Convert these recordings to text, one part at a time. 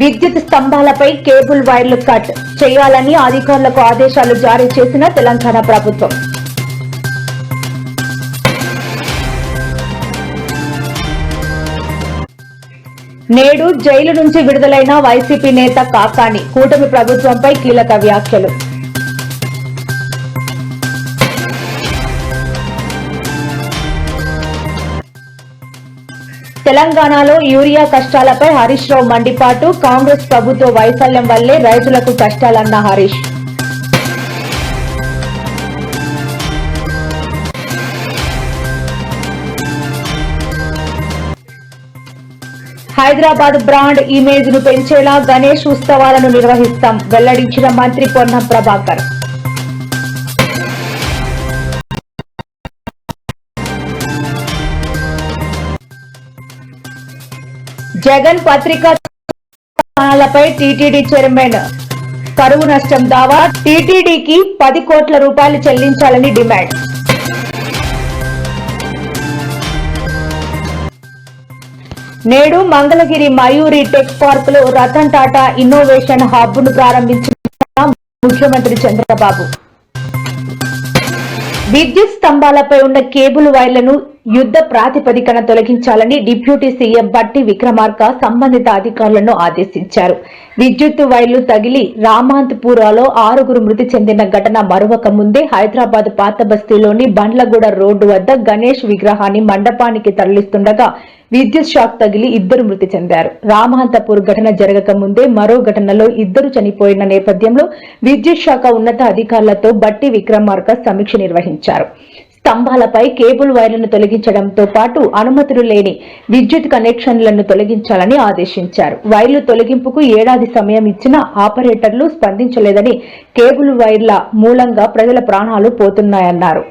విద్యుత్ స్తంభాలపై కేబుల్ వైర్లు కట్ చేయాలని అధికారులకు ఆదేశాలు జారీ చేసిన తెలంగాణ ప్రభుత్వం. నేడు జైలు నుంచి విడుదలైన వైసీపీ నేత కాకాని కూటమి ప్రభుత్వంపై కీలక వ్యాఖ్యలు. తెలంగాణలో యూరియా కష్టాలపై హరీష్ రావు మండిపాటు. కాంగ్రెస్ ప్రభుత్వ వైఫల్యం వల్లే రైతులకు కష్టాలన్న హరీష్. హైదరాబాద్ బ్రాండ్ ఇమేజ్ను పెంచేలా గణేష్ ఉత్సవాలను నిర్వహిస్తాం. వెల్లడించిన మంత్రి పొన్నం ప్రభాకర్. జగన్ పత్రికా టీటీడీ చైర్మన్ కరువు నష్టం దావా టీటీడీకి పది కోట్ల రూపాయలు చెల్లించాలని డిమాండ్. నేడు మంగళగిరి మయూరి టెక్ పార్క్లో రతన్ టాటా ఇన్నోవేషన్ హబ్ను ప్రారంభించిన ముఖ్యమంత్రి చంద్రబాబు. విద్యుత్ స్తంభాలపై ఉన్న కేబుల్ వైర్లను యుద్ధ ప్రాతిపదికన తొలగించాలని డిప్యూటీ సీఎం బట్టి విక్రమార్క సంబంధిత అధికారులను ఆదేశించారు. విద్యుత్ వైర్లు తగిలి రామాంతపురాలో ఆరుగురు మృతి చెందిన ఘటన మరొక ముందే హైదరాబాద్ పాత బస్తీలోని బండ్లగూడ రోడ్డు వద్ద గణేష్ విగ్రహాన్ని మండపానికి తరలిస్తుండగా విద్యుత్ షాక్ తగిలి ఇద్దరు మృతి చెందారు. రామహంతపూర్ ఘటన జరగక ముందే మరో ఘటనలో ఇద్దరు చనిపోయిన నేపథ్యంలో విద్యుత్ శాఖ ఉన్నత అధికారులతో బట్టి విక్రమార్క సమీక్ష నిర్వహించారు. స్తంభాలపై కేబుల్ వైర్లను తొలగించడంతో పాటు అనుమతులు లేని విద్యుత్ కనెక్షన్లను తొలగించాలని ఆదేశించారు. వైర్లు తొలగింపుకు ఏడాది సమయం ఇచ్చినా ఆపరేటర్లు స్పందించలేదని కేబుల్ వైర్ల మూలంగా ప్రజల ప్రాణాలు పోతున్నాయన్నారు.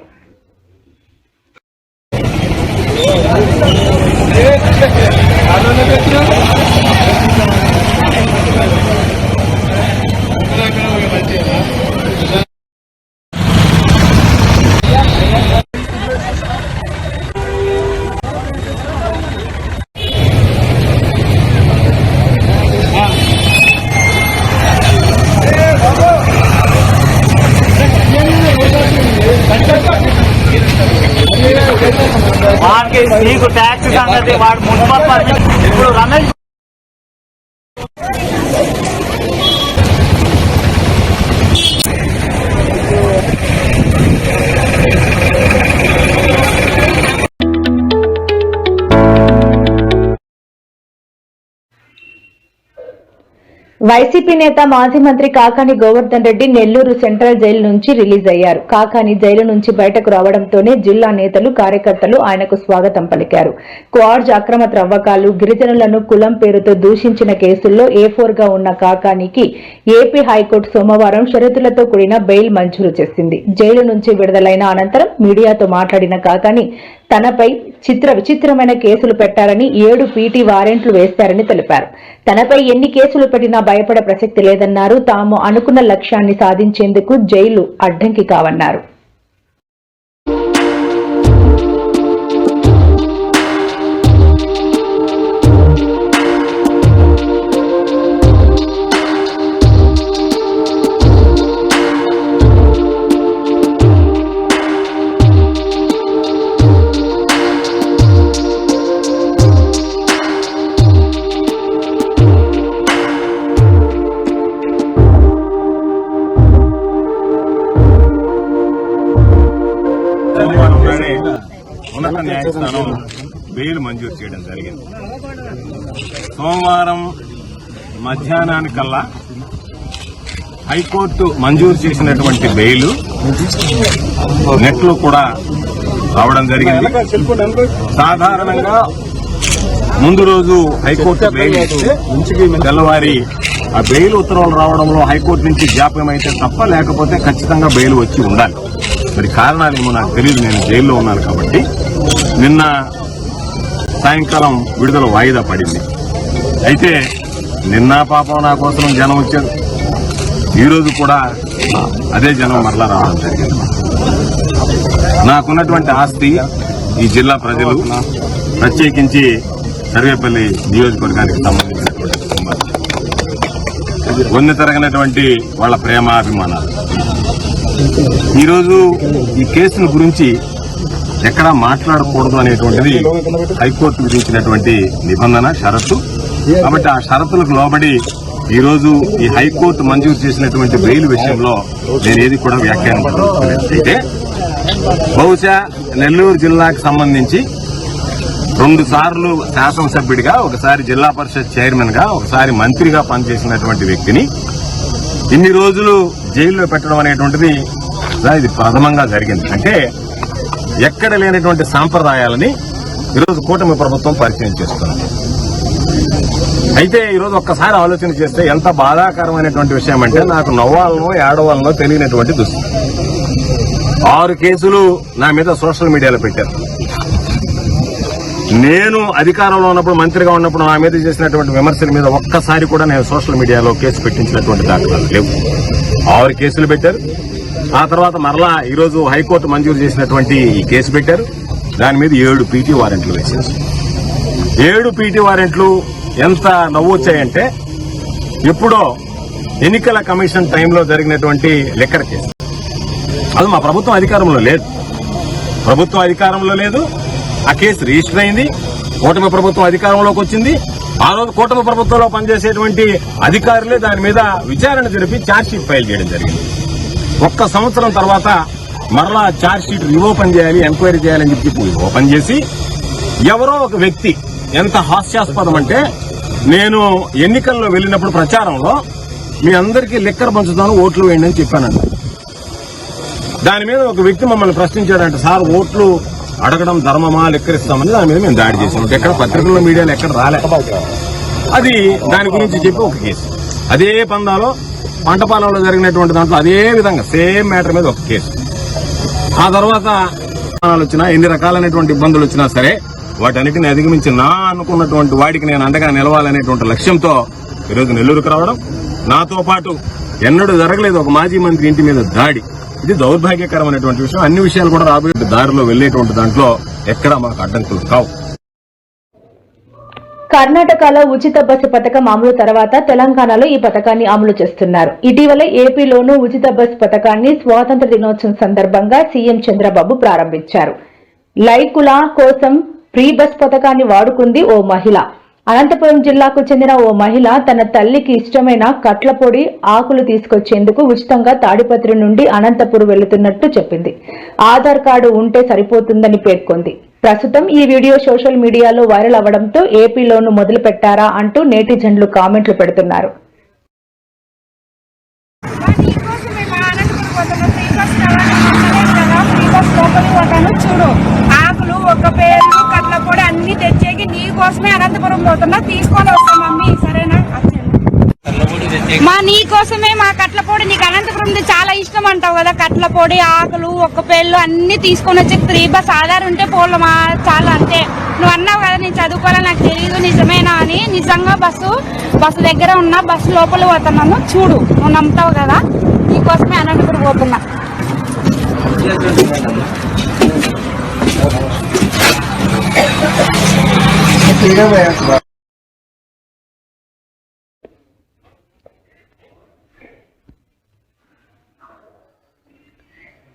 ట్యాక్స్ సంగతి వైసీపీ నేత మాజీ మంత్రి కాకాని గోవర్ధన్ రెడ్డి నెల్లూరు సెంట్రల్ జైలు నుంచి రిలీజ్ అయ్యారు. కాకాని జైలు నుంచి బయటకు రావడంతోనే జిల్లా నేతలు కార్యకర్తలు ఆయనకు స్వాగతం పలికారు. క్వార్జ్ అక్రమ త్రవ్వకాలు గిరిజనులను కులం పేరుతో దూషించిన కేసుల్లో ఏ ఫోర్గా ఉన్న కాకానికి ఏపీ హైకోర్టు సోమవారం షరతులతో కూడిన బెయిల్ మంజూరు చేసింది. జైలు నుంచి విడుదలైన అనంతరం మీడియాతో మాట్లాడిన కాకాని తనపై చిత్ర విచిత్రమైన కేసులు పెట్టారని ఏడు పీటీ వారెంట్లు వేస్తారని తెలిపారు. తనపై ఎన్ని కేసులు పెట్టినా భయపడే ప్రసక్తి లేదన్నారు. తాము అనుకున్న లక్ష్యాన్ని సాధించేందుకు జైలు అడ్డంకి కావన్నారు. మంజూరు చేయడం జరిగింది. సోమవారం మధ్యాహ్నానికల్లా హైకోర్టు మంజూరు చేసినటువంటి బెయిల్ నెట్లో కూడా రావడం జరిగింది. సాధారణంగా ముందు రోజు హైకోర్టు బెయిల్ ఇస్తే తెల్లవారి ఆ బెయిల్ ఉత్తర్వులు రావడంలో హైకోర్టు నుంచి జాప్యం అయితే తప్ప లేకపోతే ఖచ్చితంగా బెయిల్ వచ్చి ఉండాలి. మరి కారణాలు ఏమో నాకు తెలియదు నేను జైల్లో ఉన్నాను కాబట్టి. నిన్న సాయంకాలం విడుదల వాయిదా పడింది. అయితే నిన్న పాపం నా కోసం జనం వచ్చారు. ఈరోజు కూడా అదే జనం మరలా రావడం జరిగింది. నాకున్నటువంటి ఆస్తి ఈ జిల్లా ప్రజలు ప్రత్యేకించి సర్వేపల్లి నియోజకవర్గానికి సంబంధించినటువంటి కుటుంబాలు కొన్ని తరగనటువంటి వాళ్ళ ప్రేమాభిమానాలు. ఈరోజు ఈ కేసుల గురించి ఎక్కడా మాట్లాడకూడదు అనేటువంటిది హైకోర్టు విధించినటువంటి నిబంధన షరతు. కాబట్టి ఆ షరతులకు లోబడి ఈ రోజు ఈ హైకోర్టు మంజూరు చేసినటువంటి బెయిల్ విషయంలో నేను ఏది కూడా వ్యాఖ్యానించలేదు అయితే బహుశా నెల్లూరు జిల్లాకు సంబంధించి రెండు సార్లు శాసనసభ్యుడిగా ఒకసారి జిల్లా పరిషత్ చైర్మన్గా ఒకసారి మంత్రిగా పనిచేసినటువంటి వ్యక్తిని ఇన్ని రోజులు జైల్లో పెట్టడం అనేటువంటిది ఇది ప్రథమంగా జరిగింది. అంటే ఎక్కడ లేనటువంటి సాంప్రదాయాలని ఈరోజు కూటమి ప్రభుత్వం పరిచయం చేస్తుంది. అయితే ఈరోజు ఒక్కసారి ఆలోచన చేస్తే ఎంత బాధాకరమైనటువంటి విషయం అంటే నాకు నవ్వాలనో ఏడవాలనో తెలియనటువంటి దుస్థితి. ఆరు కేసులు నా మీద సోషల్ మీడియాలో పెట్టారు. నేను అధికారంలో ఉన్నప్పుడు మంత్రిగా ఉన్నప్పుడు నా మీద చేసినటువంటి విమర్శల మీద ఒక్కసారి కూడా నేను సోషల్ మీడియాలో కేసు పెట్టించినటువంటి దాఖలాలు లేవు. ఆరు కేసులు పెట్టారు. ఆ తర్వాత మరలా ఈరోజు హైకోర్టు మంజూరు చేసినటువంటి ఈ కేసు పెట్టారు. దాని మీద ఏడు పీటీ వారెంట్లు వేశారు. ఏడు పీటీ వారెంట్లు ఎంత నవ్వు వచ్చాయంటే ఎప్పుడో ఎన్నికల కమిషన్ టైంలో జరిగినటువంటి లెక్కర్ కేసు. అది మా ప్రభుత్వం అధికారంలో లేదు. ప్రభుత్వం అధికారంలో లేదు. ఆ కేసు రిజిస్టర్ అయింది. కూటమి ప్రభుత్వం అధికారంలోకి వచ్చింది. ఆ రోజు కూటమి ప్రభుత్వంలో పనిచేసేటువంటి అధికారులే దాని మీద విచారణ జరిపి ఛార్జ్షీట్ ఫైల్ చేయడం జరిగింది. ఒక్క సంవత్సరం తర్వాత మరలా ఛార్జ్షీట్ రీఓపెన్ చేయాలి ఎంక్వైరీ చేయాలని చెప్పి ఓపెన్ చేసి ఎవరో ఒక వ్యక్తి ఎంత హాస్యాస్పదం అంటే నేను ఎన్నికల్లో వెళ్ళినప్పుడు ప్రచారంలో మీ అందరికీ లెక్కర్ పంచుతాను ఓట్లు వేయండి అని చెప్పానంట. దాని మీద ఒక వ్యక్తి మమ్మల్ని ప్రశ్నించాడంట సార్ ఓట్లు అడగడం ధర్మమా లెక్కరిస్తామని దాని మీద మేము దాడి చేసాం ఎక్కడ పత్రికల్లో మీడియాలో ఎక్కడ రాలే. అది దాని గురించి చెప్పి ఒక కేసు అదే పందాలో పంటపాలెంలో జరిగినటువంటి దాంట్లో అదే విధంగా సేమ్ మ్యాటర్ మీద ఒక కేసు. ఆ తర్వాత వచ్చినా ఎన్ని రకాలైనటువంటి ఇబ్బందులు వచ్చినా సరే వాటన్నిటిని అధిగమించి నా అనుకున్నటువంటి వాడికి నేను అండగా నిలవాలనేటువంటి లక్ష్యంతో ఈరోజు నెల్లూరుకు రావడం నాతో పాటు ఎన్నడూ జరగలేదు ఒక మాజీ మంత్రి ఇంటి మీద దాడి. ఇది దౌర్భాగ్యకరమైనటువంటి విషయం. అన్ని విషయాలు కూడా రాబోయే దారిలో వెళ్ళేటువంటి దాంట్లో ఎక్కడా మాకు అడ్డంకులు కావు. కర్ణాటకలో ఉచిత బస్సు పథకం అమలు తర్వాత తెలంగాణలో ఈ పథకాన్ని అమలు చేస్తున్నారు. ఇటీవల ఏపీలోనూ ఉచిత బస్సు పథకాన్ని స్వాతంత్ర దినోత్సవం సందర్భంగా సీఎం చంద్రబాబు ప్రారంభించారు. లైకుల కోసం ఫ్రీ బస్ పథకాన్ని వాడుకుంది ఓ మహిళ. అనంతపురం జిల్లాకు చెందిన ఓ మహిళ తన తల్లికి ఇష్టమైన కట్లపొడి ఆకులు తీసుకొచ్చేందుకు ఉచితంగా తాడిపత్రి నుండి అనంతపురం వెళుతున్నట్టు చెప్పింది. ఆధార్ కార్డు ఉంటే సరిపోతుందని పేర్కొంది. ప్రస్తుతం ఈ వీడియో సోషల్ మీడియాలో వైరల్ అవ్వడంతో ఏపీలోను మొదలు పెట్టారా అంటూ నేటిజన్లు కామెంట్లు పెడుతున్నారు. చూడు ఒక తెచ్చేకి నీ కోసమే అనంతపురం పోతున్నా. తీసుకొని వస్తాం మమ్మీ సరేనా? మా నీ కోసమే మా కట్ల పొడి. నీకు అనంతపురం చాలా ఇష్టం అంటావు కదా. కట్ల పొడి ఆకులు ఒక్క పేళ్ళు అన్ని తీసుకొని వచ్చి త్రీ బస్ ఆధార్ ఉంటే పోలమా చాలా అంతే. నువ్వు అన్నావు కదా నేను చదువుకోవాలని నాకు తెలియదు నిజమేనా అని. నిజంగా బస్సు బస్సు దగ్గర ఉన్న బస్సు లోపల పోతున్నాను చూడు నువ్వు నమ్ముతావు కదా. నీకోసమే అనంతపురం పోతున్నా.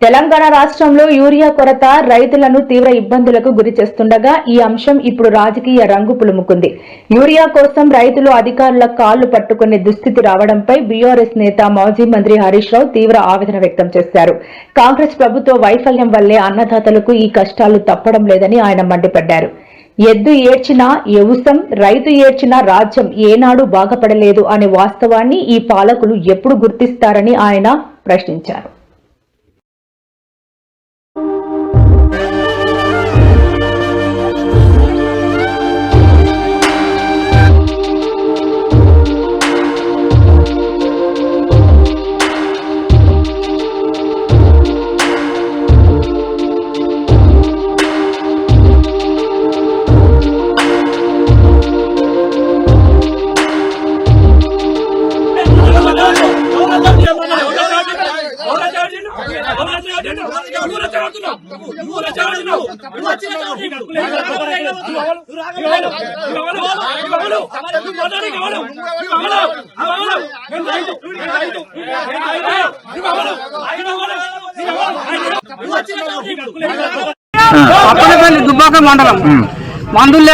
తెలంగాణ రాష్ట్రంలో యూరియా కొరత రైతులను తీవ్ర ఇబ్బందులకు గురి చేస్తుండగా ఈ అంశం ఇప్పుడు రాజకీయ రంగు పులుముకుంది. యూరియా కోసం రైతులు అధికారుల కాళ్ళు పట్టుకునే దుస్థితి రావడంపై బీఆర్ఎస్ నేత మాజీ మంత్రి హరీష్ రావు తీవ్ర ఆవేదన వ్యక్తం చేశారు. కాంగ్రెస్ ప్రభుత్వ వైఫల్యం వల్లే అన్నదాతలకు ఈ కష్టాలు తప్పడం లేదని ఆయన మండిపడ్డారు. ఎద్దు ఏడ్చినా ఎవుసం రైతు ఏడ్చినా రాజ్యం ఏనాడు బాగుపడలేదు అనే వాస్తవాన్ని ఈ పాలకులు ఎప్పుడు గుర్తిస్తారని ఆయన ప్రశ్నించారు.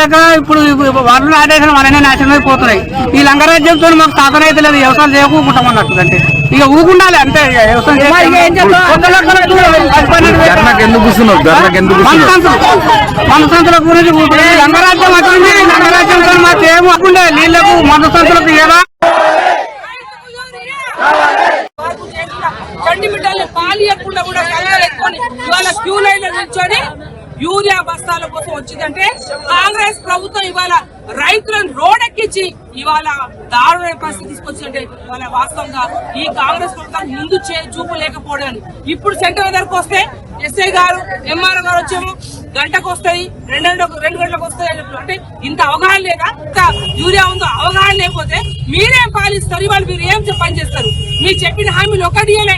లేక ఇప్పుడు వాళ్ళు ఆడేసిన వాళ్ళనే నాశనం అయిపోతున్నాయి. ఈ లంగరాజ్యంతో మాకు తాతనైతే లేదు వ్యవసాయం చేయకుంటాం అన్నట్టు అంటే ఇక ఊకుండాలి అంతే ఇక. వ్యవసాయం చేస్తే కొత్త లెక్కలకు పది పన్నెండు వేలు. ధర్నాకు ఎందుకు కూర్చున్నావు? ధర్నాకు ఎందుకు మన కూర్చున్నావు సంతులు మన సంతుల గురించి లంగరాజ్యం వచ్చింది లంగరాజ్యంతో మాకు ఏమి అవ్వకుండే నీళ్ళకు మన సంతులకు ఏదా చండి మిఠాయిలు పాలు ఇవ్వకుండా కూడా కంగారు ఎక్కుని ఇవాళ క్యూ లైన్లో నిల్చొని యూరియా బస్తాల కోసం వచ్చిందంటే కాంగ్రెస్ ప్రభుత్వం ఇవాళ రైతులను రోడెక్కించి ఇవాళ దారుణ పరిస్థితి తీసుకొచ్చిందంటే ఇవాళ వాస్తవంగా ఈ కాంగ్రెస్ ప్రభుత్వం ముందు చే- చూపు లేకపోవడం ఇప్పుడు సెంటర్ దగ్గరకు వస్తే ఎస్ఐ గారు ఎంఆర్ఓ గారు వచ్చేమో. గంటకు వస్తాయి రెండు రెండు గంటలకు వస్తాయి అని అంటే ఇంత అవగాహన లేదా? ఇంత యూరియా ఉందో అవగాహన లేకపోతే మీరేం పాలిస్తారు? ఇవాళ మీరు ఏం చెప్ప- పని చేస్తారు? మీరు చెప్పిన హామీలు ఒకటియలే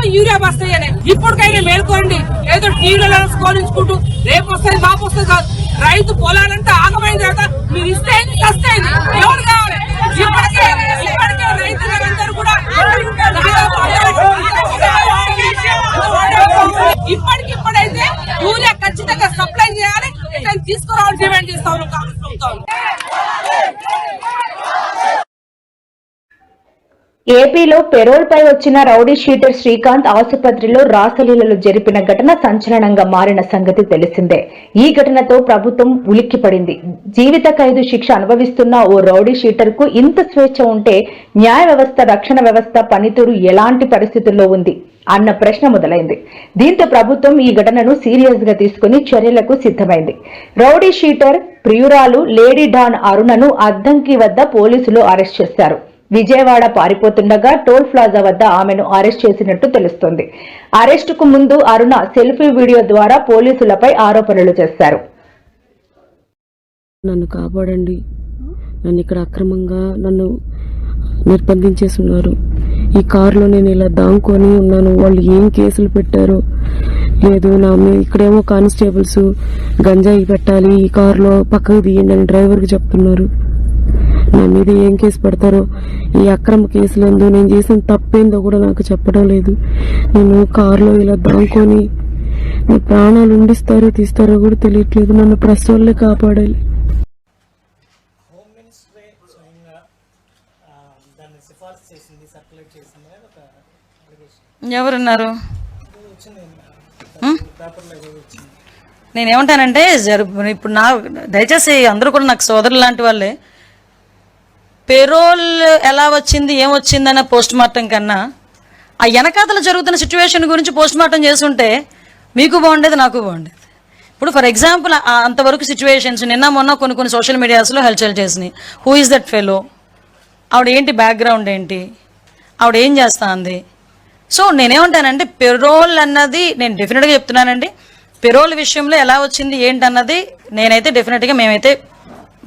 కనీసం యూరియా బస్తాయనే ఇప్పటికైనా మేల్కోండి. ఏదో టీవీలలో స్కోరించుకుంటూ రేపు వస్తుంది మాపు వస్తుంది కాదు. రైతు పొలాలంతా ఆగమైన తర్వాత మీరు ఇస్తే ఏంది, చస్తే ఎవరు కావాలి? ఇప్పటికే ఇప్పటికే రైతులందరూ కూడా ఇప్పటికిప్పుడైతే యూరియా ఖచ్చితంగా సప్లై చేయాలి. ఇతను తీసుకురావాలని డిమాండ్ చేస్తాను కాంగ్రెస్ ప్రభుత్వం ఏపీలో పెరోల్ పై వచ్చిన రౌడీ షీటర్ శ్రీకాంత్ ఆసుపత్రిలో రాసలీలలు జరిపిన ఘటన సంచలనంగా మారిన సంగతి తెలిసిందే. ఈ ఘటనతో ప్రభుత్వం ఉలిక్కిపడింది. జీవిత ఖైదు శిక్ష అనుభవిస్తున్న ఓ రౌడీ షీటర్కు ఇంత స్వేచ్ఛ ఉంటే న్యాయ వ్యవస్థ రక్షణ వ్యవస్థ పనితీరు ఎలాంటి పరిస్థితుల్లో ఉంది? అన్న ప్రశ్న మొదలైంది. దీంతో ప్రభుత్వం ఈ ఘటనను సీరియస్గా తీసుకుని చర్యలకు సిద్ధమైంది. రౌడీ షీటర్ ప్రియురాలు లేడీ డాన్ అరుణను అద్దంకి వద్ద పోలీసులు అరెస్ట్ చేశారు. విజయవాడ పారిపోతుండగా టోల్ ప్లాజా వద్ద ఆమెను అరెస్ట్ చేసినట్టు తెలుస్తోంది. అరెస్టుకు ముందు అరుణ సెల్ఫీ వీడియో ద్వారా పోలీసులపై ఆరోపణలు చేశారు. నన్ను కాపాడండి. నన్ను ఇక్కడ అక్రమంగా నన్ను నిర్బంధించేస్తున్నారు. ఈ కారులో నేను ఇలా దాంకొని ఉన్నాను. వాళ్ళు ఏం కేసులు పెట్టారో లేదు. నా ఇక్కడేమో కానిస్టేబుల్స్ గంజాయి పెట్టాలి. ఈ కారులో పక్కకు తీయండి అని డ్రైవర్కి చెప్తున్నారు. నా మీద ఏం కేసు పెడతారో? ఈ అక్రమ కేసులందు నేను చేసిన తప్పేందో కూడా నాకు చెప్పడం లేదు. నేను కారులో ఇలా దాంకొని నా ప్రాణాలు ఉండిస్తారో తీస్తారో కూడా తెలియట్లేదు. నన్ను వాళ్ళే కాపాడాలి. ఎవరున్నారు? నేనేమంటానంటే జరు ఇప్పుడు నా దయచేసి అందరూ కూడా నాకు సోదరులు లాంటి వాళ్ళే పెరోల్ ఎలా వచ్చింది ఏం వచ్చిందన్న పోస్ట్ మార్టం కన్నా ఆ వెనకాతల జరుగుతున్న సిచ్యువేషన్ గురించి పోస్ట్ మార్టం చేస్తుంటే మీకు బాగుండేది నాకు బాగుండేది. ఇప్పుడు ఫర్ ఎగ్జాంపుల్ అంతవరకు సిచ్యువేషన్స్ నిన్న మొన్న కొన్ని కొన్ని సోషల్ మీడియాస్లో హల్చల్ చేసినాయి. హూ ఇస్ దట్ ఫెలో ఆవిడ ఏంటి బ్యాక్గ్రౌండ్ ఏంటి? ఆవిడ ఏం చేస్తా అంది సో నేనేమంటానంటే పెరోల్ అన్నది నేను డెఫినెట్గా చెప్తున్నానండి. పెరోల్ విషయంలో ఎలా వచ్చింది ఏంటన్నది నేనైతే డెఫినెట్గా మేమైతే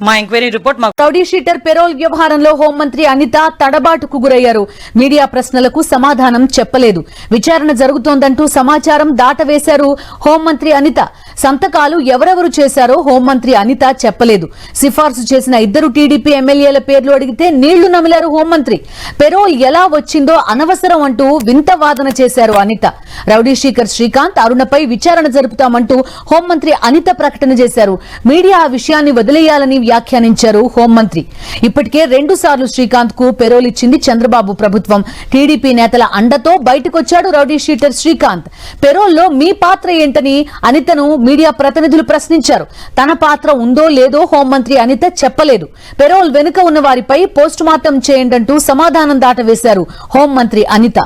మా ఎంక్వైరీ రిపోర్ట్ మాకు రౌడీ షీటర్ పెరోల్ వ్యవహారంలో హోంమంత్రి అనిత తడబాటుకు గురయ్యారు. మీడియా ప్రశ్నలకు సమాధానం చెప్పలేదు. విచారణ జరుగుతోందంటూ సమాచారం దాటవేశారు హోంమంత్రి అనిత. సంతకాలు ఎవరెవరు చేశారో హోంమంత్రి అనిత చెప్పలేదు. సిఫార్సు చేసిన ఇద్దరు టీడీపీ ఎమ్మెల్యేల పేర్లు అడిగితే నీళ్ళు నమిలారు హోంమంత్రి. పెరోల్ ఎలా వచ్చిందో అనవసరం అంటూ వింత వాదన చేశారు అనిత. రౌడీ షీకర్ శ్రీకాంత్ అరుణపై విచారణ జరుపుతామంటూ హోంమంత్రి అనిత ప్రకటన చేశారు. మీడియా ఆ విషయాన్ని వదిలేయాలని వ్యాఖ్యానించారు హోంమంత్రి. ఇప్పటికే రెండు సార్లు శ్రీకాంత్కు పెరోల్ ఇచ్చింది చంద్రబాబు ప్రభుత్వం. టీడీపీ నేతల అండతో బయటకొచ్చాడు రౌడీ షీటర్ శ్రీకాంత్. పెరోల్లో మీ పాత్ర ఏంటని అనితను మీడియా ప్రతినిధులు ప్రశ్నించారు. తన పాత్ర ఉందో లేదో హోంమంత్రి అనిత చెప్పలేదు. పెరోల్ వెనుక ఉన్న వారిపై పోస్ట్ మార్టం చేయండంటూ సమాధానం దాటవేశారు హోంమంత్రి అనిత.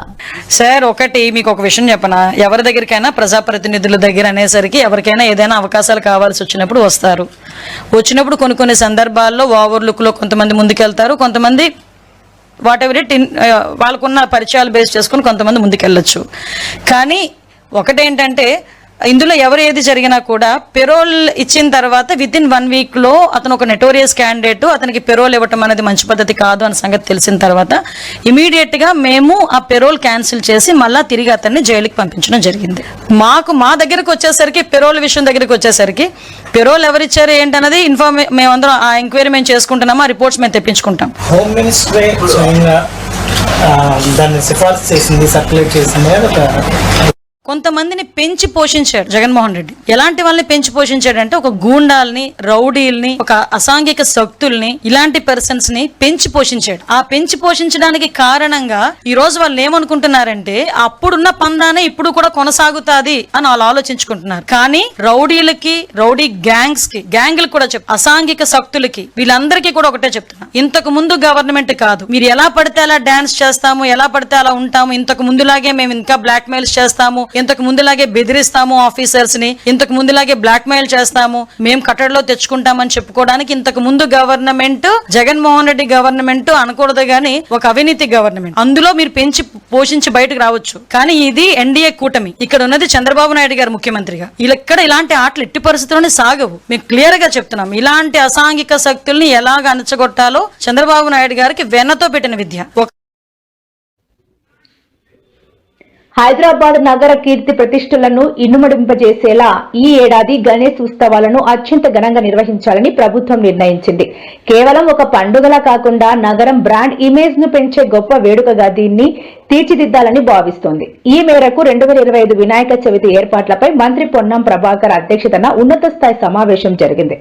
సార్ ఒకటి మీకు ఒక విషయం చెప్పనా? ఎవరి దగ్గరికైనా ప్రజాప్రతినిధుల దగ్గర అనేసరికి ఎవరికైనా ఏదైనా అవకాశాలు కావాల్సి వచ్చినప్పుడు వస్తారు. వచ్చినప్పుడు కొన్ని కొన్ని సందర్భాల్లో ఓవర్ లుక్లో కొంతమంది ముందుకెళ్తారు. కొంతమంది వాట్ ఎవర్ ఇట్ వాళ్ళకున్న పరిచయాలు బేస్ చేసుకుని కొంతమంది ముందుకెళ్ళొచ్చు. కానీ ఒకటేంటంటే ఇందులో ఎవరు ఏది జరిగినా కూడా పెరోల్ ఇచ్చిన తర్వాత విత్ ఇన్ వన్ వీక్లో అతను ఒక నెటోరియస్ క్యాండిడేట్ అతనికి పెరోల్ ఇవ్వటం అనేది మంచి పద్ధతి కాదు అన్న సంగతి తెలిసిన తర్వాత ఇమీడియట్గా మేము ఆ పెరోల్ క్యాన్సిల్ చేసి మళ్ళా తిరిగి అతన్ని జైలుకి పంపించడం జరిగింది. మాకు మా దగ్గరకు వచ్చేసరికి పెరోల్ విషయం దగ్గరికి వచ్చేసరికి పెరోల్ ఎవరిచ్చారు ఏంటన్నది ఇన్ఫార్మే మేమందరం ఆ ఎంక్వైరీ మేము చేసుకుంటున్నాము ఆ రిపోర్ట్స్ మేము తెప్పించుకుంటాం. హోమ్ మినిస్ట్రీ um, దాన్ని సిఫార్సు చేసింది సర్క్యులేట్ చేసింది కొంతమందిని పెంచి పోషించాడు జగన్మోహన్ రెడ్డి. ఎలాంటి వాళ్ళని పెంచి పోషించాడు అంటే ఒక గూండాల్ని రౌడీల్ని ఒక అసాంఘిక శక్తుల్ని ఇలాంటి పర్సన్స్ని పెంచి పోషించాడు. ఆ పెంచి పోషించడానికి కారణంగా ఈ రోజు వాళ్ళు ఏమనుకుంటున్నారంటే అప్పుడున్న పందానే ఇప్పుడు కూడా కొనసాగుతాది అని వాళ్ళు ఆలోచించుకుంటున్నారు. కానీ రౌడీలకి రౌడీ గ్యాంగ్స్కి గ్యాంగ్లు కూడా చెప్ అసాంఘిక శక్తులకి వీళ్ళందరికీ కూడా ఒకటే చెప్తున్నా. ఇంతకు ముందు గవర్నమెంట్ కాదు. మీరు ఎలా పడితే అలా డాన్స్ చేస్తాము ఎలా పడితే అలా ఉంటాము ఇంతకు ముందులాగే మేము ఇంకా బ్లాక్ మెయిల్స్ చేస్తాము ఇంతకు ముందులాగే బెదిరిస్తాము ఆఫీసర్స్ని ఇంతకు ముందులాగే బ్లాక్ మెయిల్ చేస్తాము మేము కట్టడిలో తెచ్చుకుంటామని చెప్పుకోవడానికి ఇంతకు ముందు గవర్నమెంట్ జగన్మోహన్ రెడ్డి గవర్నమెంట్ అనకూడదు గాని ఒక అవినీతి గవర్నమెంట్ అందులో మీరు పెంచి పోషించి బయటకు రావచ్చు. కానీ ఇది ఎన్డీఏ కూటమి. ఇక్కడ ఉన్నది చంద్రబాబు నాయుడు గారు ముఖ్యమంత్రిగా. ఇక్కడ ఇలాంటి ఆటలు ఎట్టి పరిస్థితుల్లోనే సాగవు. మేము క్లియర్గా చెప్తున్నాం. ఇలాంటి అసాంఘిక శక్తుల్ని ఎలాగ అణచగొట్టాలో చంద్రబాబు నాయుడు గారికి వెన్నతో పెట్టిన విద్య. హైదరాబాద్ నగర కీర్తి ప్రతిష్టలను ఇనుమడింపజేసేలా ఈ ఏడాది గణేష్ ఉత్సవాలను అత్యంత ఘనంగా నిర్వహించాలని ప్రభుత్వం నిర్ణయించింది. కేవలం ఒక పండుగలా కాకుండా నగరం బ్రాండ్ ఇమేజ్ను పెంచే గొప్ప వేడుకగా దీన్ని తీర్చిదిద్దాలని భావిస్తోంది. ఈ మేరకు రెండు వేల ఇరవై ఐదు వినాయక చవితి ఏర్పాట్లపై మంత్రి పొన్నం ప్రభాకర్ అధ్యక్షతన ఉన్నత స్థాయి సమావేశం జరిగింది.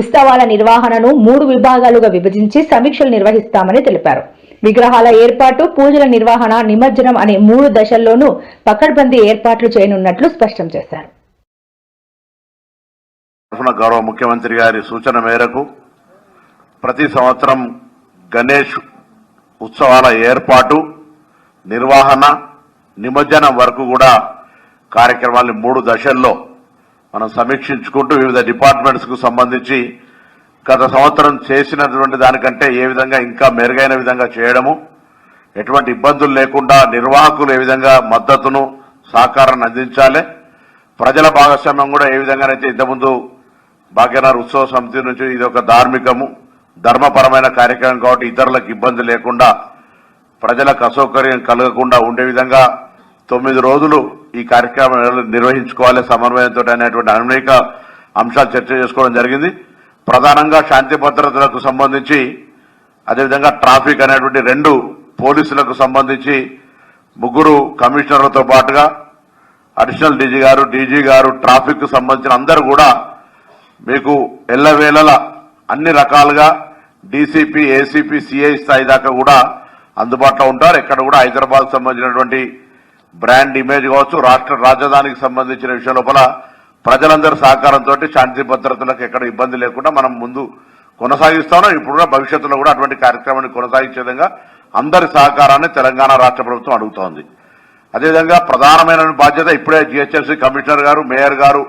ఉత్సవాల నిర్వహణను మూడు విభాగాలుగా విభజించి సమీక్షలు నిర్వహిస్తామని తెలిపారు. విగ్రహాల ఏర్పాటు పూజల నిర్వహణ నిమజ్జనం అనే మూడు దశల్లోనూ పకడ్బందీ ఏర్పాట్లు చేయనున్నట్లు స్పష్టం చేశారు. గౌరవ ముఖ్యమంత్రి గారి సూచన మేరకు ప్రతి సంవత్సరం గణేష్ ఉత్సవాల ఏర్పాటు నిర్వహణ నిమజ్జనం వరకు కూడా కార్యక్రమాన్ని మూడు దశల్లో మనం సమీక్షించుకుంటూ వివిధ డిపార్ట్మెంట్స్కు సంబంధించి గత సంవత్సరం చేసినటువంటి దానికంటే ఏ విధంగా ఇంకా మెరుగైన విధంగా చేయడము ఎటువంటి ఇబ్బందులు లేకుండా నిర్వాహకులు ఏ విధంగా మద్దతును సహకారాన్ని అందించాలి ప్రజల భాగస్వామ్యం కూడా ఏ విధంగానైతే ఇంతకుముందు భాగ్యనగర్ ఉత్సవ సమితి నుంచి ఇది ఒక ధార్మికము ధర్మపరమైన కార్యక్రమం కాబట్టి ఇతరులకు ఇబ్బంది లేకుండా ప్రజలకు అసౌకర్యం కలగకుండా ఉండే విధంగా తొమ్మిది రోజులు ఈ కార్యక్రమం నిర్వహించుకోవాలి సమన్వయంతో అనేటువంటి అనేక అంశాలు చర్చ చేసుకోవడం జరిగింది. ప్రధానంగా శాంతి భద్రతలకు సంబంధించి అదేవిధంగా ట్రాఫిక్ అనేటువంటి రెండు పోలీసులకు సంబంధించి ముగ్గురు కమిషనర్లతో పాటుగా అడిషనల్ డీజీ గారు డీజీ గారు ట్రాఫిక్ సంబంధించిన అందరూ కూడా మీకు ఎల్లవేళల అన్ని రకాలుగా డీసీపీ ఏసీపీ సిఐ స్థాయి దాకా కూడా అందుబాటులో ఉంటారు. ఇక్కడ కూడా హైదరాబాద్ సంబంధించినటువంటి బ్రాండ్ ఇమేజ్ కావచ్చు రాష్ట్ర రాజధానికి సంబంధించిన విషయం లోపల ప్రజలందరి సహకారంతో శాంతి భద్రతలకు ఎక్కడ ఇబ్బంది లేకుండా మనం ముందు కొనసాగిస్తామో ఇప్పుడు భవిష్యత్తులో కూడా అటువంటి కార్యక్రమాన్ని కొనసాగించే విధంగా అందరి సహకారాన్ని తెలంగాణ రాష్ట్ర ప్రభుత్వం అడుగుతోంది. అదేవిధంగా ప్రధానమైన బాధ్యత ఇప్పుడే జిహెచ్ఎంసీ కమిషనర్ గారు మేయర్ గారు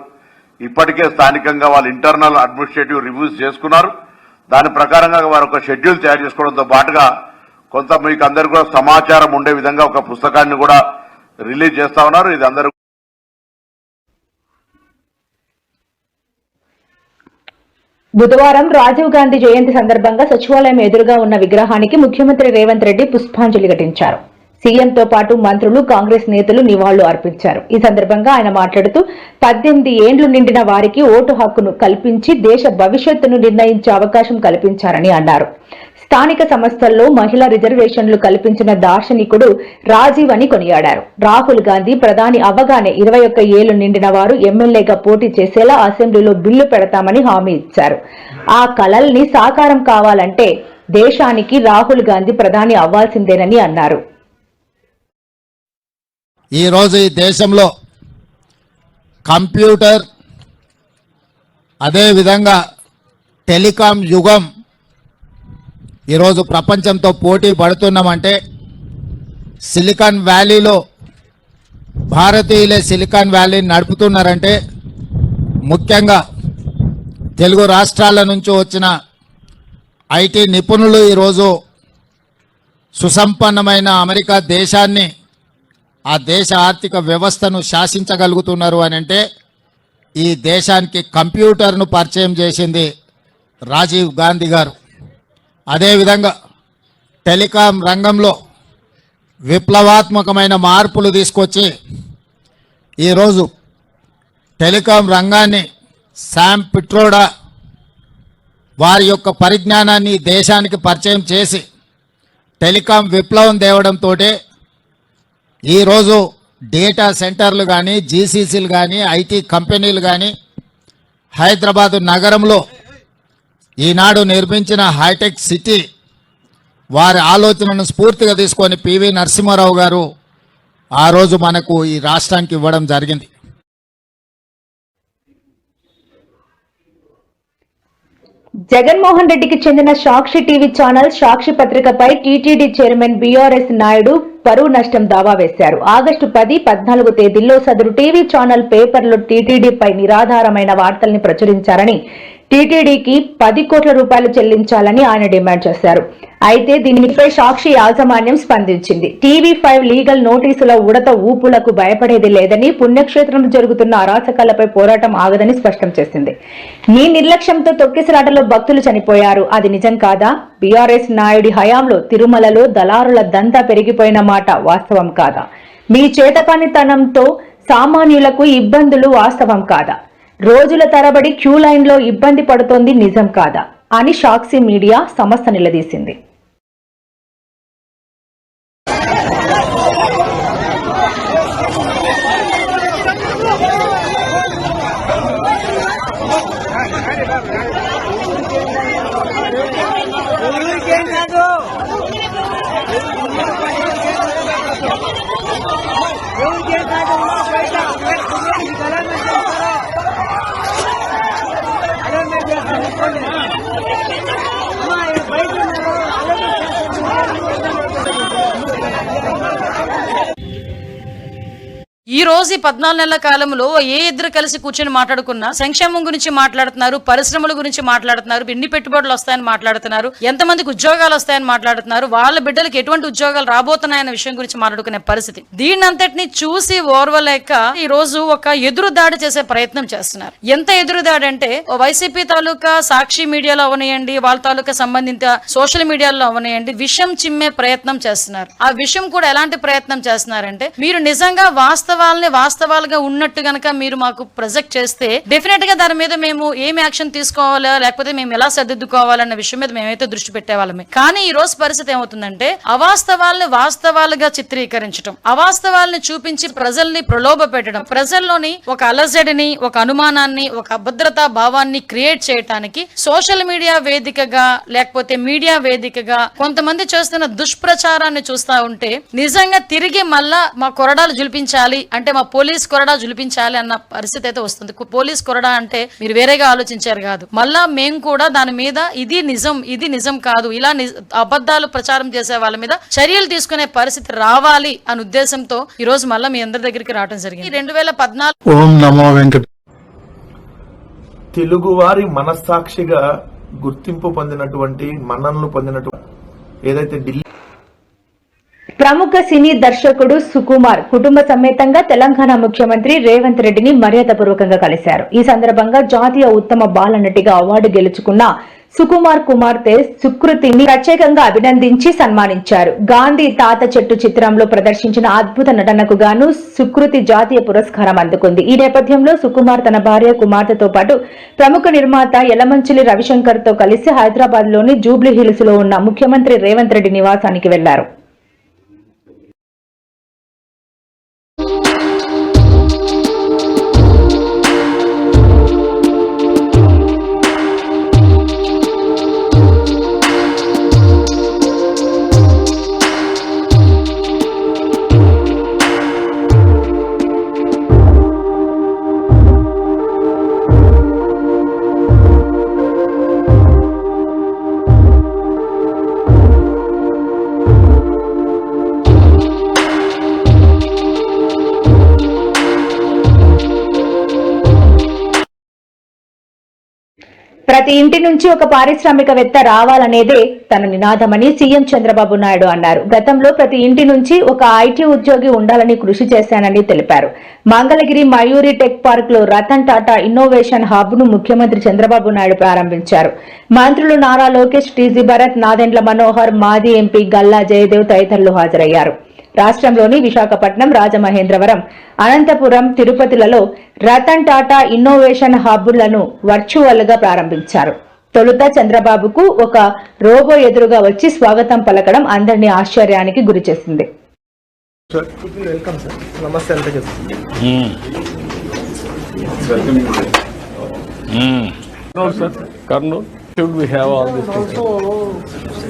ఇప్పటికే స్థానికంగా వాళ్ళు ఇంటర్నల్ అడ్మినిస్ట్రేటివ్ రివ్యూస్ చేసుకున్నారు. దాని ప్రకారంగా వారు ఒక షెడ్యూల్ తయారు చేసుకోవడంతో పాటుగా కొంత మీకు అందరు కూడా సమాచారం ఉండే విధంగా ఒక పుస్తకాన్ని కూడా రిలీజ్ చేస్తా ఉన్నారు. ఇది అందరూ బుధవారం రాజీవ్ గాంధీ జయంతి సందర్భంగా సచివాలయం ఎదురుగా ఉన్న విగ్రహానికి ముఖ్యమంత్రి రేవంత్ రెడ్డి పుష్పాంజలి ఘటించారు. సీఎంతో పాటు మంత్రులు కాంగ్రెస్ నేతలు నివాళులు అర్పించారు. ఈ సందర్భంగా ఆయన మాట్లాడుతూ పద్దెనిమిది ఏండ్లు నిండిన వారికి ఓటు హక్కును కల్పించి దేశ భవిష్యత్తును నిర్ణయించే అవకాశం కల్పించారని అన్నారు. స్థానిక సంస్థల్లో మహిళా రిజర్వేషన్లు కల్పించిన దార్శనికుడు రాజీవ్ అని కొనియాడారు. రాహుల్ గాంధీ ప్రధాని అవ్వగానే ఇరవై ఒక్క ఏళ్ళు నిండిన వారు ఎమ్మెల్యేగా పోటీ చేసేలా అసెంబ్లీలో బిల్లు పెడతామని హామీ ఇచ్చారు. ఆ కలల్ని సాకారం కావాలంటే దేశానికి రాహుల్ గాంధీ ప్రధాని అవ్వాల్సిందేనని అన్నారు. ఈరోజు ఈ దేశంలో కంప్యూటర్ అదేవిధంగా టెలికాం యుగం ఈరోజు ప్రపంచంతో పోటీ పడుతున్నామంటే సిలికాన్ వ్యాలీలో భారతీయులే సిలికాన్ వ్యాలీని నడుపుతున్నారంటే ముఖ్యంగా తెలుగు రాష్ట్రాల నుంచి వచ్చిన ఐటీ నిపుణులు ఈరోజు సుసంపన్నమైన అమెరికా దేశాన్ని ఆ దేశ ఆర్థిక వ్యవస్థను శాసించగలుగుతున్నారు అని అంటే ఈ దేశానికి కంప్యూటర్ను పరిచయం చేసింది రాజీవ్ గాంధీ గారు. అదేవిధంగా టెలికాం రంగంలో విప్లవాత్మకమైన మార్పులు తీసుకొచ్చి ఈరోజు టెలికాం రంగాన్ని శామ్ పిట్రోడా వారి యొక్క పరిజ్ఞానాన్ని దేశానికి పరిచయం చేసి టెలికాం విప్లవం తేవడంతో ఈరోజు డేటా సెంటర్లు కానీ జీసీసీలు కానీ ఐటీ కంపెనీలు కానీ హైదరాబాదు నగరంలో ఈనాడు నిర్మించిన హైటెక్ సిటీ వారి ఆలోచనను స్ఫూర్తిగా తీసుకొని పివి నరసింహారావు గారు ఆ రోజు మనకు ఈ రాష్ట్రానికి ఇవ్వడం జరిగింది. జగన్మోహన్ రెడ్డికి చెందిన సాక్షి టీవీ ఛానల్ సాక్షి పత్రికపై టీటీడీ చైర్మన్ బీఆర్ఎస్ నాయుడు పరువు నష్టం దావా వేశారు. ఆగస్టు పది పద్నాలుగు తేదీల్లో సదరు టీవీ ఛానల్ పేపర్లో టీటీడీపై నిరాధారమైన వార్తల్ని ప్రచురించారని టీటీడీకి పది కోట్ల రూపాయలు చెల్లించాలని ఆయన డిమాండ్ చేశారు. అయితే దీనిపై సాక్షి యాజమాన్యం స్పందించింది. టీవీ ఫైవ్ లీగల్ నోటీసుల ఉడత ఊపులకు భయపడేది లేదని పుణ్యక్షేత్రంలో జరుగుతున్న అరాచకాలపై పోరాటం ఆగదని స్పష్టం చేసింది. మీ నిర్లక్ష్యంతో తొక్కిసలాటలో భక్తులు చనిపోయారు. అది నిజం కాదా? బీఆర్ఎస్ నాయుడి హయాంలో తిరుమలలో దళారుల దంతా పెరిగిపోయిన మాట వాస్తవం కాదా? మీ చేతకానితనంతో సామాన్యులకు ఇబ్బందులు వాస్తవం కాదా? రోజుల తరబడి క్యూ లైన్లో ఇబ్బంది పడుతోంది నిజం కాదా అని సాక్షి మీడియా సమస్య నిలదీసింది. ఈ రోజు ఈ పద్నాలుగు నెలల కాలంలో ఏ ఇద్దరు కలిసి కూర్చొని మాట్లాడుకున్నా సంక్షేమం గురించి మాట్లాడుతున్నారు పరిశ్రమల గురించి మాట్లాడుతున్నారు ఎన్ని పెట్టుబడులు వస్తాయని మాట్లాడుతున్నారు ఎంతమందికి ఉద్యోగాలు వస్తాయని మాట్లాడుతున్నారు వాళ్ళ బిడ్డలకు ఎటువంటి ఉద్యోగాలు రాబోతున్నాయన్న విషయం గురించి మాట్లాడుకునే పరిస్థితి. దీని అంతటిని చూసి ఓర్వలేక ఈ రోజు ఒక ఎదురు దాడి చేసే ప్రయత్నం చేస్తున్నారు. ఎంత ఎదురు దాడి అంటే వైసీపీ తాలూకా సాక్షి మీడియాలో అవనియండి వాళ్ళ తాలూకా సంబంధిత సోషల్ మీడియాలో అవనియండి విషం చిమ్మే ప్రయత్నం చేస్తున్నారు. ఆ విషయం కూడా ఎలాంటి ప్రయత్నం చేస్తున్నారంటే మీరు నిజంగా వాళ్ళని వాస్తవాలుగా ఉన్నట్టు గనక మీరు మాకు ప్రొజెక్ట్ చేస్తే డెఫినెట్గా దాని మీద మేము ఏం యాక్షన్ తీసుకోవాలా లేకపోతే మేము ఎలా సర్దిద్దుకోవాలన్న విషయం మీద మేమైతే దృష్టి పెట్టేవాళ్ళమే. కానీ ఈ రోజు పరిస్థితి ఏమవుతుందంటే అవాస్తవాల్ని వాస్తవాలుగా చిత్రీకరించడం అవాస్తవాల్ని చూపించి ప్రజల్ని ప్రలోభ పెట్టడం ప్రజల్లోని ఒక అలజడిని ఒక అనుమానాన్ని ఒక అభద్రతా భావాన్ని క్రియేట్ చేయటానికి సోషల్ మీడియా వేదికగా లేకపోతే మీడియా వేదికగా కొంతమంది చేస్తున్న దుష్ప్రచారాన్ని చూస్తా ఉంటే నిజంగా తిరిగి మళ్ళా మా కొరడాలు జులిపించాలి అంటే మా పోలీస్ కొరడా జులిపించాలి అన్న పరిస్థితి అయితే వస్తుంది. పోలీస్ కొరడా అంటే మీరు వేరేగా ఆలోచించారు కాదు. మళ్ళా మేము కూడా దాని మీద ఇది నిజం ఇది నిజం కాదు ఇలా నిజ- అబద్ధాలు ప్రచారం చేసే వాళ్ళ మీద చర్యలు తీసుకునే పరిస్థితి రావాలి అనే ఉద్దేశంతో ఈ రోజు మళ్ళా మీ అందరి దగ్గరికి రావడం జరిగింది. రెండు వేల పద్నాలుగు ఓం నమో వెంకట తెలుగువారి మనస్సాక్షిగా గుర్తింపు పొందినటువంటి మన్ననలు పొందినటువంటి ఏదైతే ఢిల్లీ ప్రముఖ సినీ దర్శకుడు సుకుమార్ కుటుంబ సమేతంగా తెలంగాణ ముఖ్యమంత్రి రేవంత్ రెడ్డిని మర్యాదపూర్వకంగా కలిశారు. ఈ సందర్భంగా జాతీయ ఉత్తమ బాలనటిగా అవార్డు గెలుచుకున్న సుకుమార్ కుమార్తె సుకృతిని ప్రత్యేకంగా అభినందించి సన్మానించారు. గాంధీ తాత చెట్టు చిత్రంలో ప్రదర్శించిన అద్భుత నటనకు గాను సుకృతి జాతీయ పురస్కారం అందుకుంది. ఈ నేపథ్యంలో సుకుమార్ తన భార్య కుమార్తెతో పాటు ప్రముఖ నిర్మాత యలమంచిలి రవిశంకర్తో కలిసి హైదరాబాద్లోని జూబ్లీ హిల్స్లో ఉన్న ముఖ్యమంత్రి రేవంత్ రెడ్డి నివాసానికి వెళ్ళారు. ఇంటి నుంచి ఒక పారిశ్రామికవేత్త రావాలనేదే తన నినాదమని సీఎం చంద్రబాబు నాయుడు అన్నారు. గతంలో ప్రతి ఇంటి నుంచి ఒక ఐటీ ఉద్యోగి ఉండాలని కృషి చేశానని తెలిపారు. మంగళగిరి మయూరి టెక్ పార్క్లో రతన్ టాటా ఇన్నోవేషన్ హబ్ను ముఖ్యమంత్రి చంద్రబాబు నాయుడు ప్రారంభించారు. మంత్రులు నారా లోకేష్ టీజీ భరత్ నాదెండ్ల మనోహర్ మాజీ ఎంపీ గల్లా జయదేవ్ తదితరులు హాజరయ్యారు. రాష్ట్రంలోని విశాఖపట్నం రాజమహేంద్రవరం అనంతపురం తిరుపతిలలో రతన్ టాటా ఇన్నోవేషన్ హబ్లను వర్చువల్గా ప్రారంభించారు. తొలుత చంద్రబాబుకు ఒక రోబో ఎదురుగా వచ్చి స్వాగతం పలకడం అందరినీ ఆశ్చర్యానికి should we have all these things?